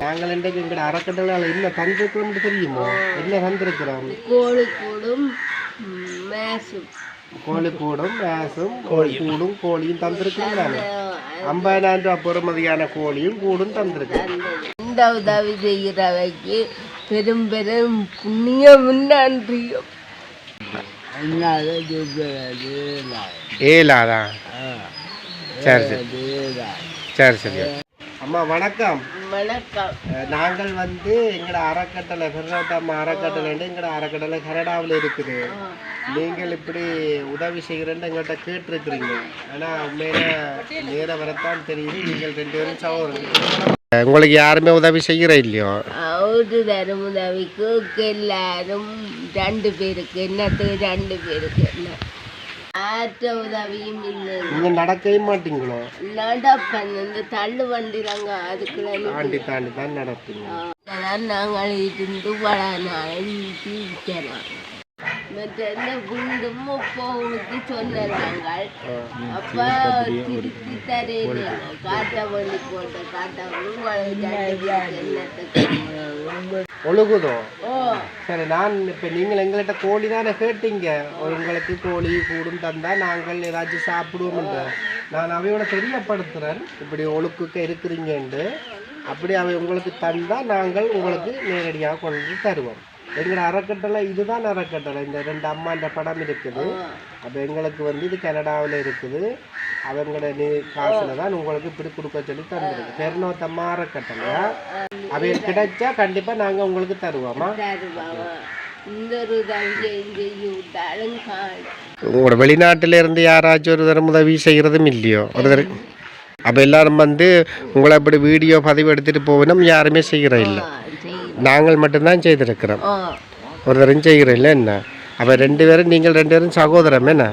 நாங்கள் இன்றைக்கு எங்கட அறக்கட்டளையால் என்ன தந்திருக்கிறோம்னு தெரியுமோ என்ன தந்திருக்கிறோம் கோழிக்கூடும் ம், மேசும் கோழிக்கூடும் மேசும் கூடும் கோழியும் தந்திருக்கிறோம் ஐம்பதாயிரம் ரூபாய் பெறுமதியான கோழியும் கூடும் தந்திருக்கிறோம் இந்த உதவி செய்கிறவைக்கு பெரும் பெரும் புண்ணியமும் நன்றியும் ஏலாதா சரி சரி சரி சரி அம்மா வணக்கம். வணக்கம். நாங்கள் வந்து எங்களோட அறக்கட்டளை பெருநாட்டம்மா அறக்கட்டளை எங்களோட அறக்கட்டளை கனடாவில் இருக்குது. நீங்கள் இப்படி உதவி செய்கிறேன்னு எங்கள்கிட்ட கேட்டிருக்கிறீங்க. ஆனால் உண்மையில நேரம் வரத்தான் தெரியுது. நீங்கள் ரெண்டு பேரும் சகோதரர்கள் உங்களுக்கு யாருமே உதவி செய்கிற இல்லையோ? ஒரு தரும் உதவிக்கு எல்லாரும் ரெண்டு பேருக்கு என்னத்துக்கு ரெண்டு பேருக்கு என்ன? ஆற்ற உதவியும் இல்லை. நீங்கள் நடக்கவே மாட்டீங்களோ? நடப்பன். இந்த தள்ளு வண்டிறாங்க அதுக்குள்ள தாண்டி தாண்டி தான் நடப்பீங்க. நாங்கள் இருந்து நாள் தீர்க்கலாம் மற்ற இந்த குண்டும் போகுது சொன்னாங்க அப்ப திருப்பி தரேன். காட்ட வண்டி போட்ட காட்ட என்னத்துக்கு ஒழுகுதோ? சரி நான் இப்போ நீங்கள் எங்கள்கிட்ட கோழி தானே கேட்டீங்க. உங்களுக்கு கோழி கூடும் தந்தா நாங்கள் ஏதாச்சும் சாப்பிடுவோம்ன்ற நான் அவையோட தெரியப்படுத்துகிறேன் இப்படி ஒழுக்குக்க இருக்கிறீங்கன்ட்டு அப்படி அவை உங்களுக்கு தந்தா நாங்கள் உங்களுக்கு நேரடியாக கொண்டு தருவோம். எங்களோட அறக்கட்டளை இதுதான் அறக்கட்டளை. இந்த ரெண்டு அம்மான்ற படம் இருக்குது. அப்போ எங்களுக்கு வந்து இது கனடாவில் இருக்குது. அவங்களோட நீ காசில் தான் உங்களுக்கு இப்படி கொடுக்க சொல்லி தந்துருக்கு. பெருநோத்தம்மா அறக்கட்டளையா அவை கிடைச்சா கண்டிப்பாக நாங்கள் உங்களுக்கு தருவோமா? உங்களோட வெளிநாட்டில இருந்து யாராச்சும் ஒரு தரம் உதவி செய்கிறதும் இல்லையோ? ஒரு தரம் அப்போ எல்லாரும் வந்து உங்களை அப்படி வீடியோ பதிவு எடுத்துகிட்டு போகணும் யாருமே செய்கிற இல்லை. நாங்கள் மட்டும்தான் செய்திருக்கிறோம். ஒரு தரம் செய்கிற இல்லை என்ன? அப்போ ரெண்டு பேரும் நீங்கள் ரெண்டு பேரும் சகோதரம் என்ன?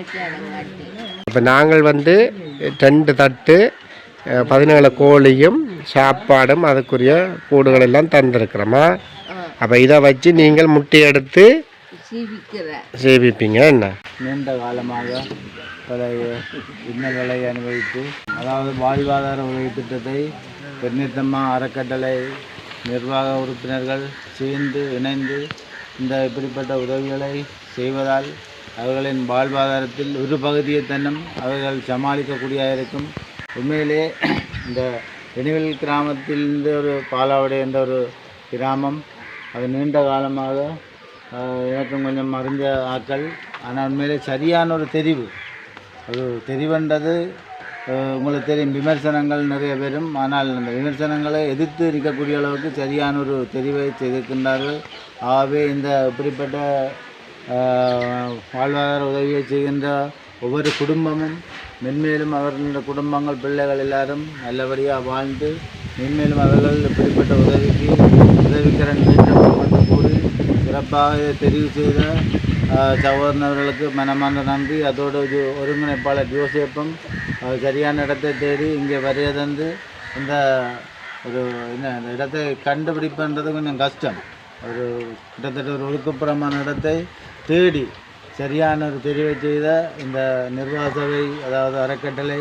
இப்போ நாங்கள் வந்து ரெண்டு தட்டு பதினேழு கோழியும் சாப்பாடும் அதுக்குரிய கூடுகள் எல்லாம் தந்திருக்கிறோமா? அப்போ இதை வச்சு நீங்கள் முட்டை எடுத்து சேவிப்பீங்க. என்ன? நீண்ட காலமாக பல இன்னல்களை அனுபவித்து அதாவது வாழ்வாதார உதவி திட்டத்தை பெருநித்தம்மா அறக்கட்டளை நிர்வாக உறுப்பினர்கள் சேர்ந்து இணைந்து இந்த இப்படிப்பட்ட உதவிகளை செய்வதால் அவர்களின் வாழ்வாதாரத்தில் ஒரு பகுதியை தன்னும் அவர்கள் சமாளிக்கக்கூடிய இருக்கும் உண்மையிலே இந்த வெணிவல் கிராமத்திலிருந்து ஒரு பாலாவடை என்ற ஒரு கிராமம் அது நீண்ட காலமாக எனக்கும் கொஞ்சம் அறிஞ்ச ஆக்கள். ஆனால் உண்மையிலே சரியான ஒரு தெரிவு. அது தெரிவுன்றது உங்களுக்கு தெரியும் விமர்சனங்கள் நிறைய பேரும் ஆனால் அந்த விமர்சனங்களை எதிர்த்து இருக்கக்கூடிய அளவுக்கு சரியான ஒரு தெரிவை செய்திருக்கின்றார்கள். ஆகவே இந்த இப்படிப்பட்ட வாழ்வாதார உதவியை செய்கின்ற ஒவ்வொரு குடும்பமும் மென்மேலும் அவர்களுடைய குடும்பங்கள் பிள்ளைகள் எல்லாரும் நல்லபடியாக வாழ்ந்து மென்மேலும் அவர்கள் இப்படிப்பட்ட உதவிக்கு உதவிக்கரன் வேண்டும் கூறி சிறப்பாக தெரிவு செய்த சகோதரர்களுக்கு மனமார்ந்த நன்றி. அதோடு ஒருங்கிணைப்பாளர் ஜோசேப்பும் சரியான இடத்தை தேடி இங்கே வருகை தந்து இந்த ஒரு என்ன இந்த இடத்தை கண்டுபிடிப்புன்றது கொஞ்சம் கஷ்டம். ஒரு கிட்டத்தட்ட ஒரு ஒதுக்குப்புறமான இடத்தை தேடி சரியான ஒரு தெரிவை செய்த இந்த நிர்வாக சபை அதாவது அறக்கட்டளை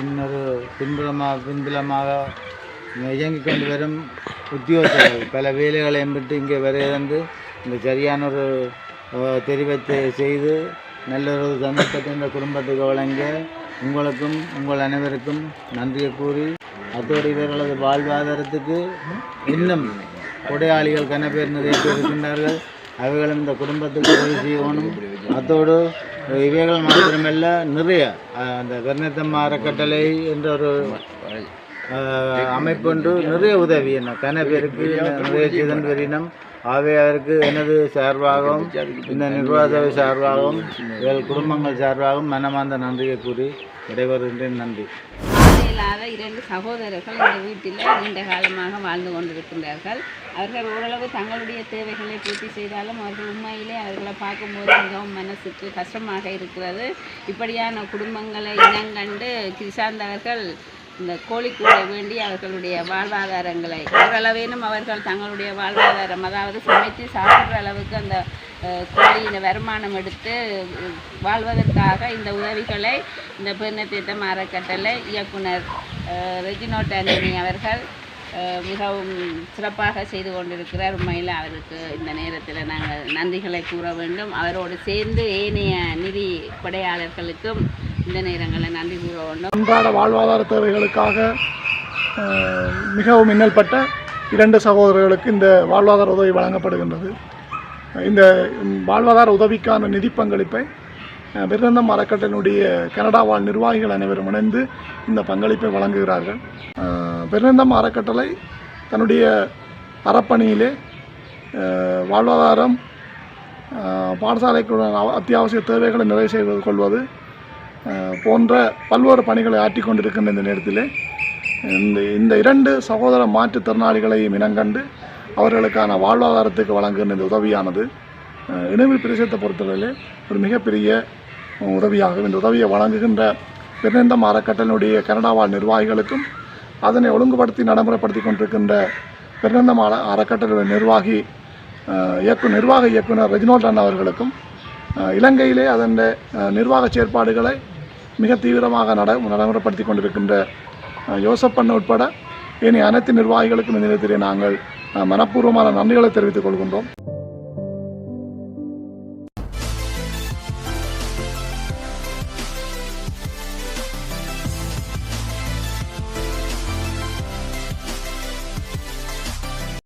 இன்னொரு பின்புலமாக பின்புலமாக இயங்கிக் கொண்டு வரும் உத்தியோகர்கள் பல வேலைகளை பெற்று இங்கே வரையிறந்து இந்த சரியான ஒரு தெரிவை தெரிவத்தை செய்து நல்ல ஒரு சந்தர்ப்பத்தை இந்த குடும்பத்துக்கு வழங்க உங்களுக்கும் உங்கள் அனைவருக்கும் நன்றியை கூறி அத்தோடு இவர்களது வாழ்வாதாரத்துக்கு இன்னும் கொடையாளிகள் கன பேர் நிறைய பேர் இருக்கின்றார்கள். அவைகளும் இந்த குடும்பத்துக்கு உதவி செய்யணும். அத்தோடு இவைகள் மாத்திரமல்ல நிறைய அந்த கர்ணத்தம்மா அறக்கட்டளை என்ற ஒரு அஹ், நிறைய உதவி. என்ன கன பேருக்கு நிறைய சிதன் வரினம் ஆவையாருக்கு எனது சார்பாகவும் இந்த நிர்வாகசபை சார்பாகவும் எங்கள் குடும்பங்கள் சார்பாகவும் மனமார்ந்த நன்றியை கூறி விடைபெறுகின்றேன். நன்றி. இல்லாத இரண்டு சகோதரர்கள் இந்த வீட்டில் நீண்ட காலமாக வாழ்ந்து கொண்டிருக்கின்றார்கள். அவர்கள் ஓரளவு தங்களுடைய தேவைகளை பூர்த்தி செய்தாலும் அவர்கள் உண்மையிலே அவர்களை பார்க்கும்போது மிகவும் மனசுக்கு கஷ்டமாக இருக்கிறது. இப்படியான குடும்பங்களை இனங்கண்டு கிருஷாந்த் இந்த இந்த கூட வேண்டி அவர்களுடைய வாழ்வாதாரங்களை ஓரளவேனும் அவர்கள் தங்களுடைய வாழ்வாதாரம் அதாவது சமைத்து சாப்பிட்ற அளவுக்கு அந்த கோழியின் வருமானம் எடுத்து வாழ்வதற்காக இந்த உதவிகளை இந்த பெருநத்தீர்த்தம் அறக்கட்டளை இயக்குனர் ரெஜினோட் ஆண்டனி அவர்கள் மிகவும் சிறப்பாக செய்து கொண்டிருக்கிறார். உண்மையில் அவருக்கு இந்த நேரத்தில் நாங்கள் நன்றிகளை கூற வேண்டும். அவரோடு சேர்ந்து ஏனைய நிதி கொடையாளர்களுக்கும் இந்த நேரங்களில் நன்றி கூற வேண்டும். அன்றாட வாழ்வாதார தேவைகளுக்காக மிகவும் இன்னல்பட்ட இரண்டு சகோதரர்களுக்கு இந்த வாழ்வாதார உதவி வழங்கப்படுகின்றது. இந்த வாழ்வாதார உதவிக்கான நிதி பங்களிப்பை விருந்தம் அறக்கட்டளையினுடைய கனடா வாழ் நிர்வாகிகள் அனைவரும் இணைந்து இந்த பங்களிப்பை வழங்குகிறார்கள். விருந்தம் அறக்கட்டளை தன்னுடைய அறப்பணியிலே வாழ்வாதாரம் பாடசாலைக்கு பாடசாலைக்குள்ள அத்தியாவசிய தேவைகளை நிறைவு செய்து கொள்வது போன்ற பல்வேறு பணிகளை ஆற்றி கொண்டிருக்கின்ற இந்த நேரத்திலே இந்த இந்த இரண்டு சகோதர மாற்றுத்திறனாளிகளையும் இனங்கண்டு அவர்களுக்கான வாழ்வாதாரத்துக்கு வழங்குகின்ற இந்த உதவியானது அஹ், இணைவில் பிரதேசத்தை பொறுத்தவரையிலே ஒரு மிகப்பெரிய உதவியாகும். இந்த உதவியை வழங்குகின்ற பிறந்தம் அறக்கட்டளினுடைய கனடா வாழ் நிர்வாகிகளுக்கும் அதனை ஒழுங்குபடுத்தி நடைமுறைப்படுத்தி கொண்டிருக்கின்ற பிறந்தம் அற அறக்கட்டளை நிர்வாகி இயக்கு நிர்வாக இயக்குனர் ரெஜினோல்ட் அண்ணா அவர்களுக்கும் இலங்கையிலே அதன் நிர்வாக செயற்பாடுகளை மிக தீவிரமாக நட நடைமுறைப்படுத்தி கொண்டிருக்கின்ற யோசப் அண்ணா உட்பட இனி அனைத்து நிர்வாகிகளுக்கும் இந்த நேரத்திலே நாங்கள் மனப்பூர்வமான நன்றிகளை தெரிவித்துக் கொள்கின்றோம்.